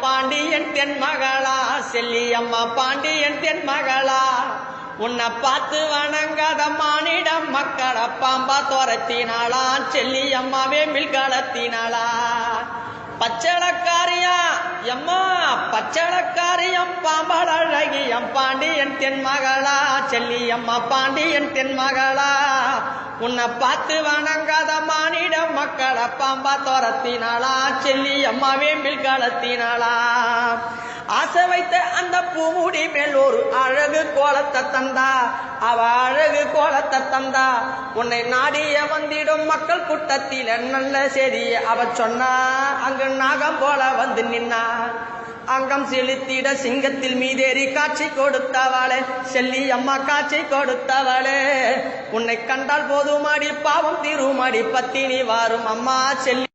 பாண்டியன் தென் மகளா செல்லியம்மா பாண்டியன் தென் மகளா உன்னை பார்த்து வணங்காத மானிடம் மக்கள் அப்பாம்பா துரத்தினாளா செல்லியம்மா வேம்பில் களத்தினாளா பச்சளக்காரியா எம்மா பச்சளக்காரியம் பாம்பல் அழகியம் பாண்டியன் தென் மகளா செல்லியம்மா பாண்டியன் தென் மகளா உன்னை பார்த்து வணங்காத கடப்பாம்பா மக்களை பாம்பா துரத்தினாளா வேம்பில் களத்தினாளா ஆசை வைத்த அந்த பூமுடி மேல் ஒரு அழகு கோலத்தை தந்தா. அவ அழகு கோலத்தை தந்தா. உன்னை நாடிய வந்திடும் மக்கள் கூட்டத்தில நல்ல சரி அவ சொன்னா. அங்கு நாகம் போல வந்து நின்னா. அங்கம் செலுத்திட சிங்கத்தில் மீதேறி காட்சி கொடுத்தவாளே செல்லி அம்மா காட்சி கொடுத்தவாளே. உன்னை கண்டால் போதுமாடி பாவம் தீருமாடி பத்தினி வாரும் அம்மா செல்லி